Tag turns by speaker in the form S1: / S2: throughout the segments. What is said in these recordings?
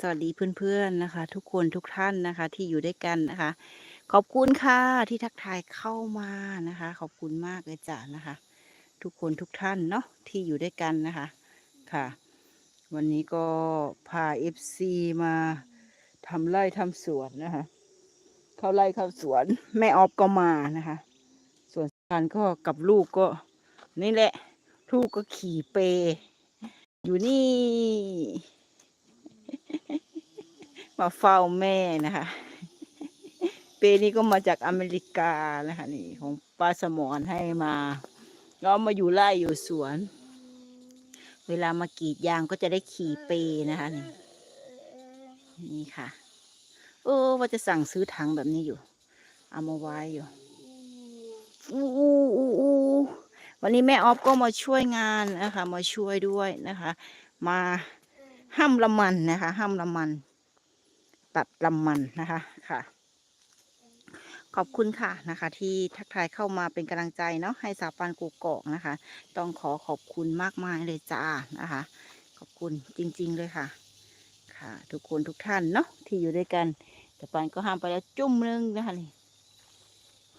S1: สวัสดีเพื่อนๆนะคะ ทุกคนทุกท่านนะคะ ที่อยู่ด้วยกันนะคะ ขอบคุณค่ะที่ทักทายเข้ามานะคะ ขอบคุณมากเลยจ้ะนะคะ ทุกคนทุกท่านเนาะที่อยู่ด้วยกันนะคะค่ะ วันนี้ก็พาเอฟซีมาทำไร่ทำสวนนะคะ เข้าไร่เข้าสวนแม่ออฟก็มานะคะ ส่วนการก็กับลูกก็นี่แหละลูกก็ขี่เป อยู่นี่ มาเฝ้าแม่นะคะ เปนี้ก็มาจากอเมริกานะคะ นี่ของป้าสมอนให้มาก็เอามาอยู่ไร่อยู่สวน เวลามากรีดยางก็จะได้ขี่เปนะคะนี่นี่ค่ะเออว่าจะสั่งซื้อถังแบบนี้อยู่ เอามาไว้อยู่อู้อู้อู้วันนี้แม่ออฟก็มาช่วยงานนะคะ มาช่วยด้วยนะคะ มา ห้ามละมันนะคะห้ามละมัน ตัดลำมันนะคะค่ะ ขอบคุณค่ะนะคะ ที่ทักทายเข้ามาเป็นกำลังใจเนาะให้สาวปานกูกอกนะคะ ต้องขอขอบคุณมากมายเลยจ้านะคะ ขอบคุณจริง ๆเลยค่ะ ค่ะ ทุกคนทุกท่านเนาะที่อยู่ด้วยกันแต่ปานก็ห้ามไปแล้วจุ่มหนึงนะคะนี่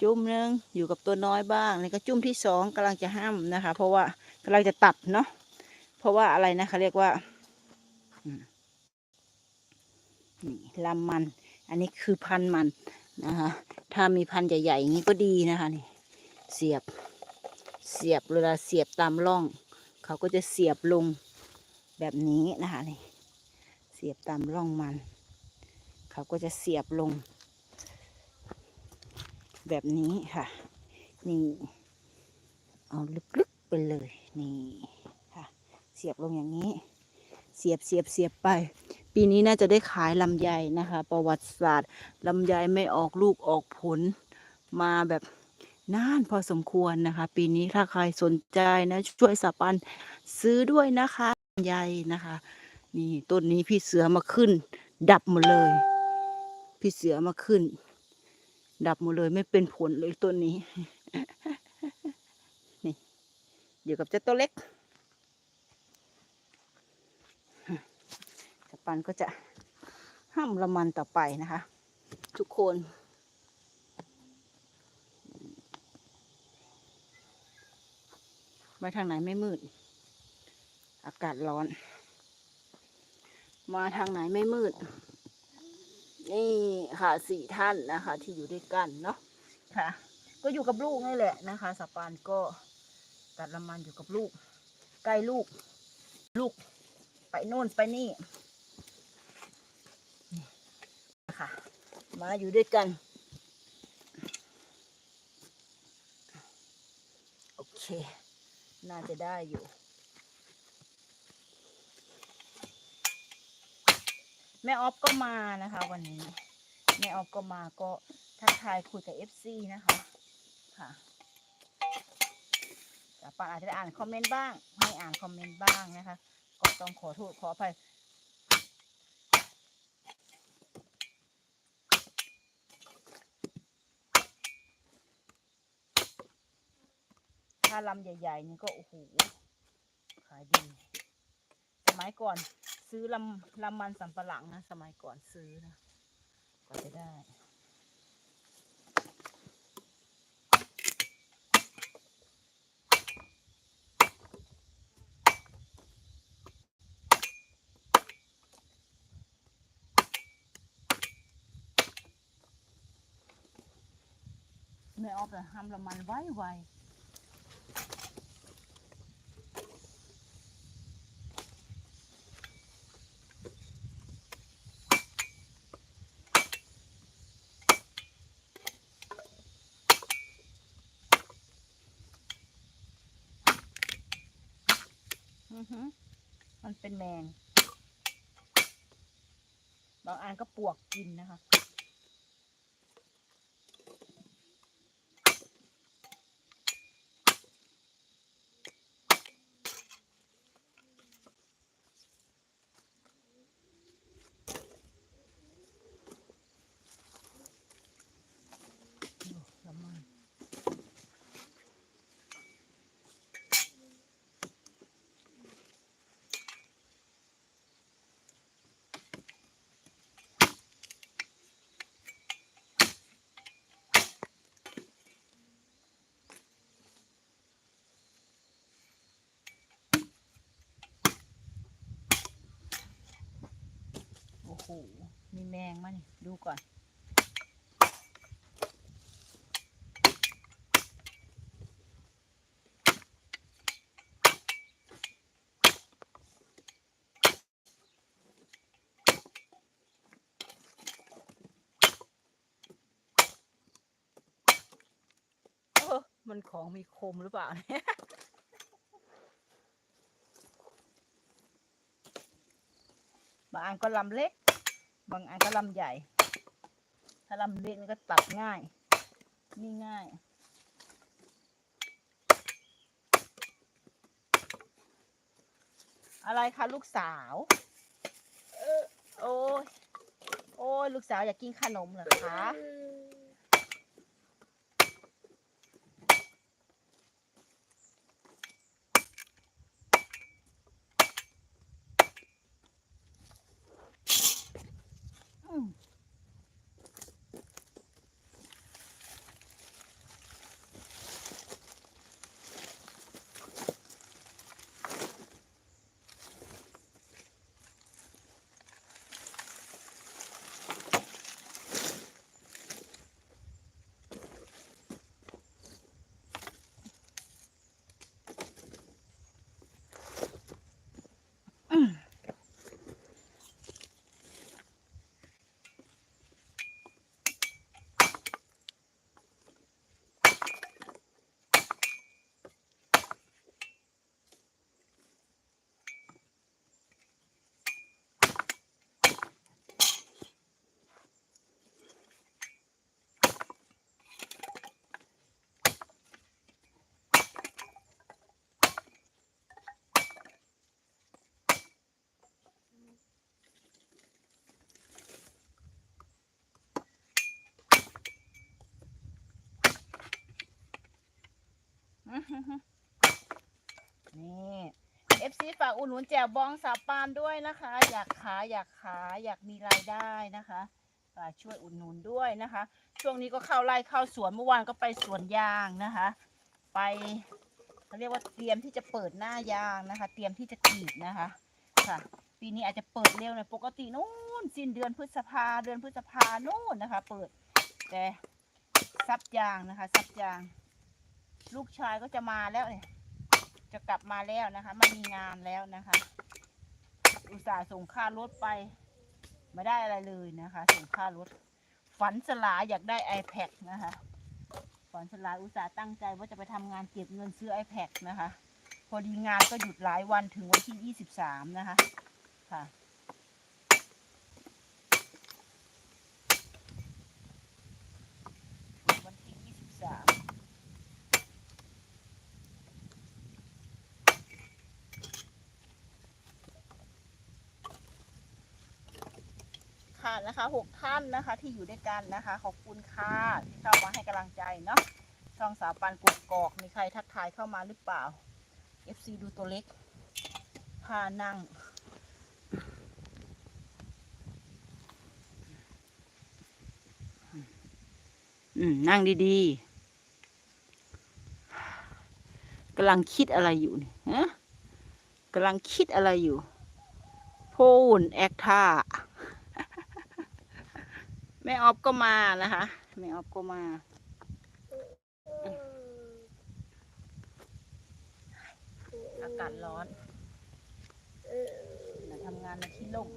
S1: จุ่มหนึงอยู่กับตัวน้อยบ้างนี่ก็จุ่มที่สองกำลังจะห้ามนะคะ เพราะว่ากำลังจะตัดเนาะเพราะว่าอะไรนะคะเรียกว่า นี่ลำมัน อันนี้คือพันมันนะคะถ้ามีพันใหญ่ๆอย่างนี้ก็ดีนะคะนี่เสียบเสียบเวลาเสียบตามร่อง เขาก็จะเสียบลงแบบนี้นะคะนี่เสียบตามร่องมัน เขาก็จะเสียบลง แบบนี้ค่ะ นี่เอาลึกๆไปเลยนี่ค่ะ เสียบลงอย่างนี้ เสียบเสียบเสียบไป ปีนี้น่าจะได้ขายลำไยนะคะ ประวัติศาสตร์ลำไยไม่ออกลูกออกผลมาแบบนานพอสมควรนะคะ ปีนี้ถ้าใครสนใจนะช่วยสปันซื้อด้วยนะคะลำไยนะคะ นี่ต้นนี้พี่เสือมาขึ้น ดับหมดเลย พี่เสือมาขึ้น ดับหมดเลยไม่เป็นผลเลยต้นนี้ นี่อยู่กับเจ้าตัวเล็ก ปันก็จะห้ามละมันต่อไปนะคะ ทุกคนมาทางไหนไม่มืด อากาศร้อน มาทางไหนไม่มืด นี่ค่ะสี่ท่านนะคะ ที่อยู่ด้วยกันเนาะค่ะ ก็อยู่กับลูกนี่แหละนะคะสปานก็ตัดละมันอยู่กับลูกใกล้ลูก ลูก ไปโน่นไปนี่ ค่ะ มาอยู่ด้วยกัน โอเค น่าจะได้อยู่ แม่ออฟก็มานะคะ วันนี้ แม่ออฟก็มาก็ทักทายคุยกับเอฟซีนะคะ ค่ะแต่ปาอาจจะอ่านคอมเมนต์บ้าง ไม่อ่านคอมเมนต์บ้างนะคะ ก็ต้องขอโทษขออภัยาลำใหญ่ ๆ นี่ก็โอ้โหขายดีสมัยก่อนซื้อลำลำมันสำปะหลังนะสมัยก่อนซื้อนะก็จะได้ไม่ออกแต่ห้ามละมันไว้ไวอือฮึมันเป็น แมง บางอันก็ปวกกินนะคะละมัน โหมีแมงมานี่ดูก่อน เออมันของมีคมหรือเปล่าเนี่ยบางอันก็ลำเล็ก บางอันก็ลำใหญ่ ถ้าลำเล็กนี่ก็ตัดง่าย นี่ง่าย อะไรคะลูกสาวโอ้ยโอ้ยลูกสาวอยากกินขนมเหรอคะ นี่ FC ฝากอุดหนุนแจวบองสาปานด้วยนะคะ อยากขายอยากขายอยากมีรายได้นะคะฝากช่วยอุดหนุนด้วยนะคะ ช่วงนี้ก็เข้าไร่เข้าสวนเมื่อวานก็ไปสวนยางนะคะ ไปเขาเรียกว่าเตรียมที่จะเปิดหน้ายางนะคะ เตรียมที่จะกรีดนะคะค่ะ ปีนี้อาจจะเปิดเร็วหน่อยปกตินู่นสิ้นเดือนพฤษภาเดือนพฤษภานู่นนะคะ เปิดแต่ซับยางนะคะซับยาง ลูกชายก็จะมาแล้วเนี่ยจะกลับมาแล้วนะคะไมามีงานแล้วนะคะ อุตส่าห์ส่งค่ารถไปไม่ได้อะไรเลยนะคะ ส่งค่ารถ ฝันสลายอยากได้ iPad นะคะ ฝันสลายอุตส่าห์ตั้งใจว่าจะไปทำงานเก็บเงินซื้อ iPad นะคะ พอดีงานก็หยุดหลายวันถึงวันที่ 23 นะคะค่ะ วันที่ 23 ค่ะนะคะหกท่านนะคะที่อยู่ด้วยกันนะคะ ขอบคุณค่ะที่เข้ามาให้กำลังใจเนาะช่องสาวปันกกกอกมีใครทักทายเข้ามาหรือเปล่า FC ดูตัวเล็กพานั่งนั่งดีๆกำลังคิดอะไรอยู่เนี่ยฮะกำลังคิดอะไรอยู่ โพูนแอคท่า แม่ออฟก็มานะคะแม่ออฟก็มา อากาศร้อนมาทำงานในที่ร่ม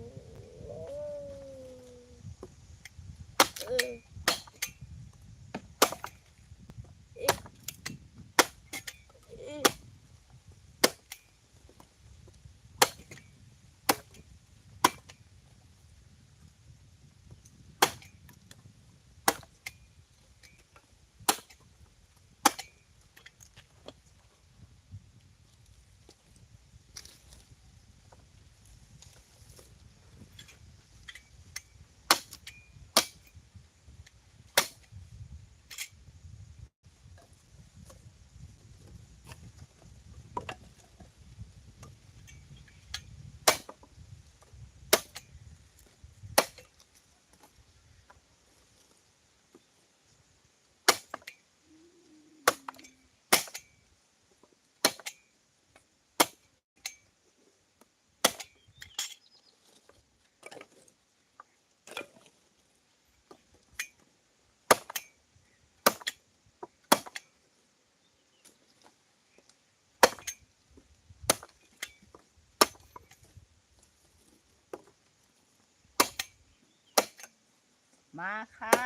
S1: มาค่ะ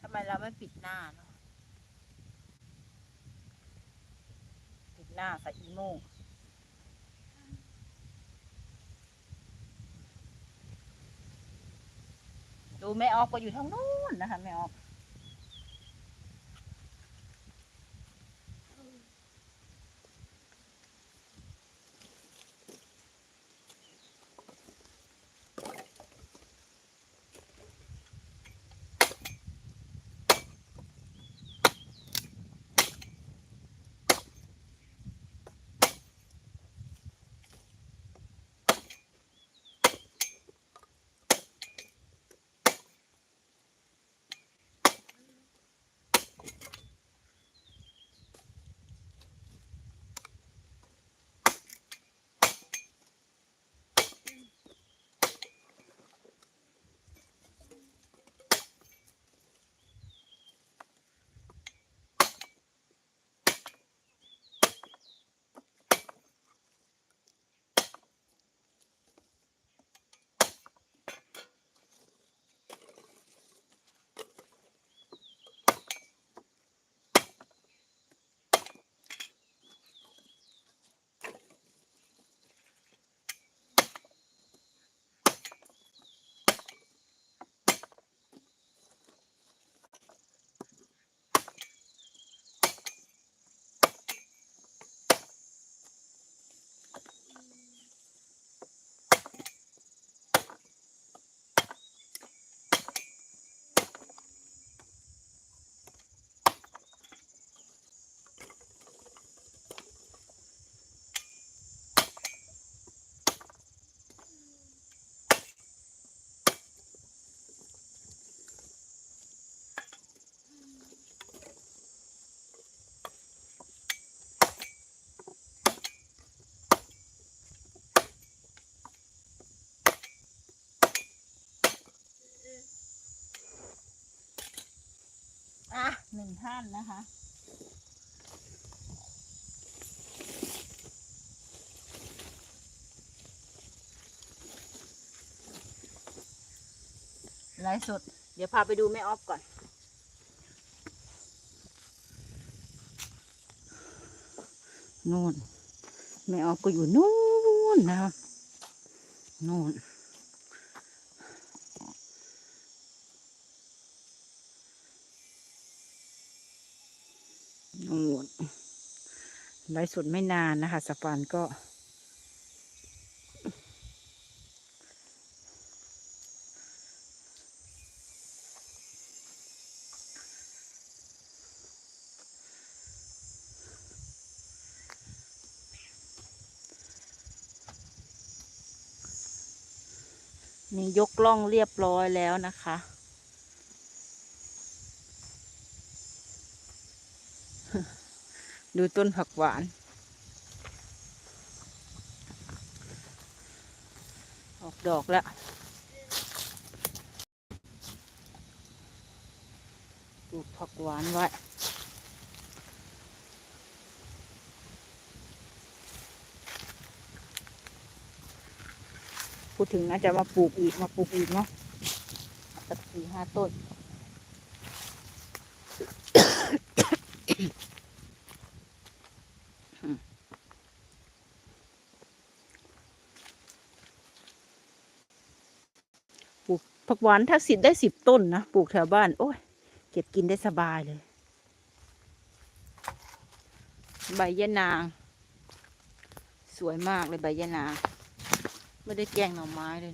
S1: ทำไมเราไม่ปิดหน้าเนาะปิดหน้าใส่อีโม่ดูแม่ออกก็อยู่ทางนู้นนะคะแม่ออก นึ่งท่านนะคะ ไลฟ์สด เดี๋ยวพาไปดูแม่ออฟก่อน นู่น แม่ออฟก็อยู่นู่นนะคะนู่นไลฟ์สดไม่นานนะคะสปานก็นี่ยกล่องเรียบร้อยแล้วนะคะ ดูต้นผักหวาน ออกดอกแล้วปลูกผักหวานไว้พูดถึงน่าจะมาปลูกอีกมาปลูกอีกเนาะสักสี่ห้าต้น ผักหวานถ้าสิได้สิบต้นนะปลูกแถวบ้าน โอ้ยเก็บกินได้สบายเลย ใบยะนาง สวยมากเลยใบยะนางไม่ได้แกงหน่อไม้เลย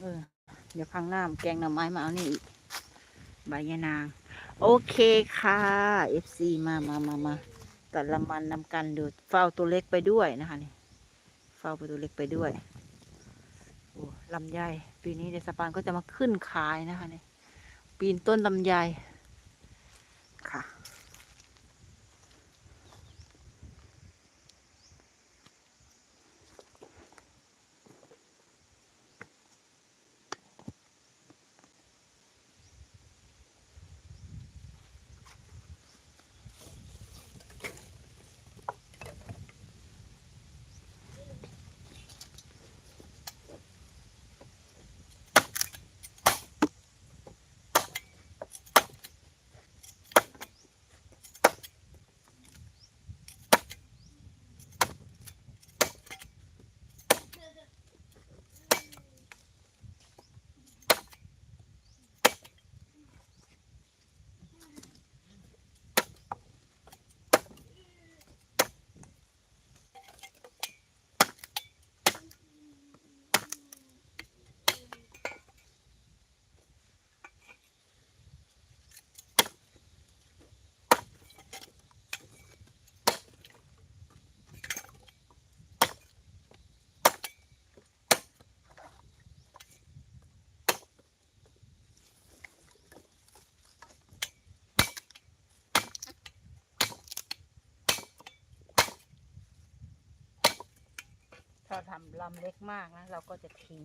S1: เออเดี๋ยวครั้งหน้าแกงหน่อไม้มาเอานี่อีกใบยะนาง โอเคค่ะ FC มามามามาตัดละมันนำกันดูเฝ้าตัวเล็กไปด้วยนะคะนี่ ฝ้าประตูเล็กไปด้วยโอ้ลำไยปีนี้เดสปานก็จะมาขึ้นขายนะคะนี่ปีนต้นลำไย เราทำลำเล็กมากนะ เราก็จะทิ้ง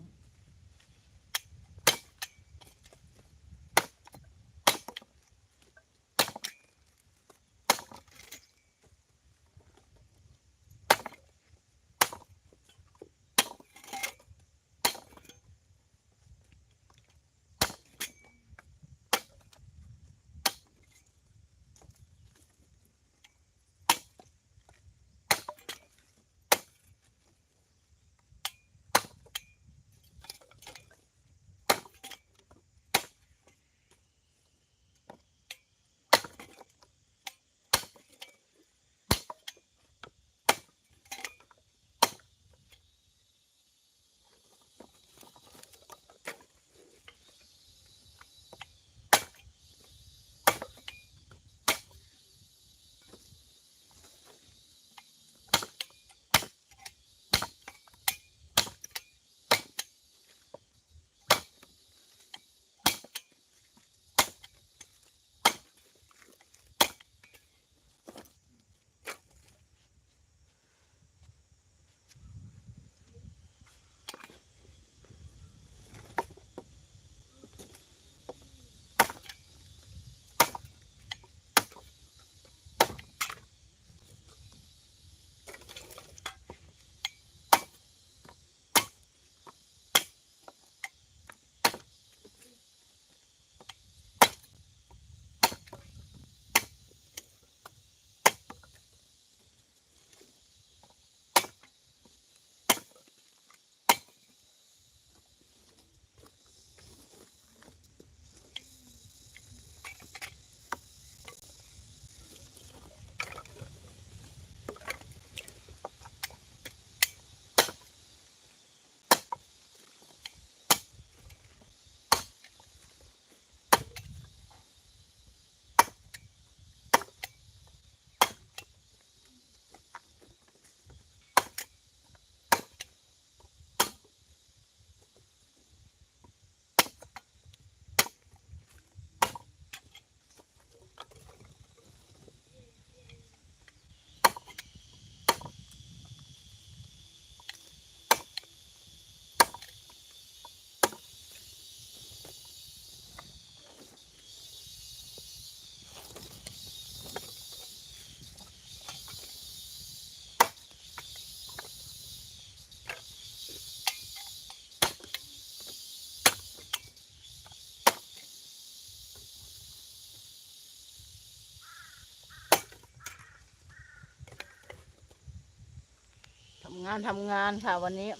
S1: านทำงานค่ะวันนี้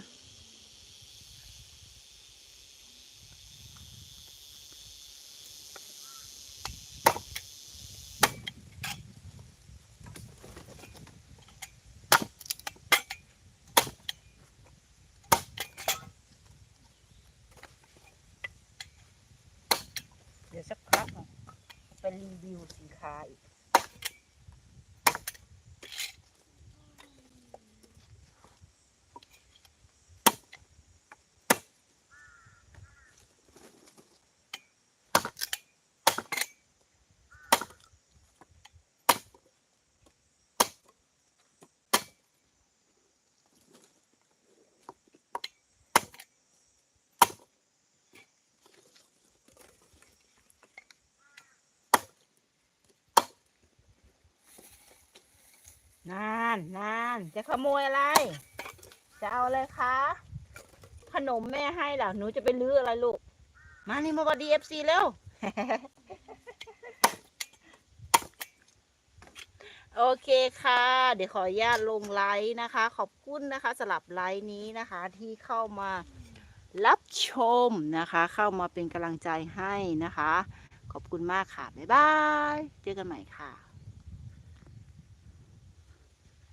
S1: เดี๋ยวสักพักไปรีวิวสินค้าอีก นานนาน จะขโมยอะไร จะเอาอะไรคะ ขนมแม่ให้เหรอหนูจะไปลื้ออะไรลูก มานี่มาบอดีเอฟซีเร็ว โอเคค่ะ เดี๋ยวขออนุญาตลงไลน์นะคะ ขอบคุณนะคะสำหรับไลน์นี้นะคะที่เข้ามารับชมนะคะ เข้ามาเป็นกำลังใจให้นะคะ ขอบคุณมากค่ะ บ๊ายบาย เจอกันใหม่ค่ะ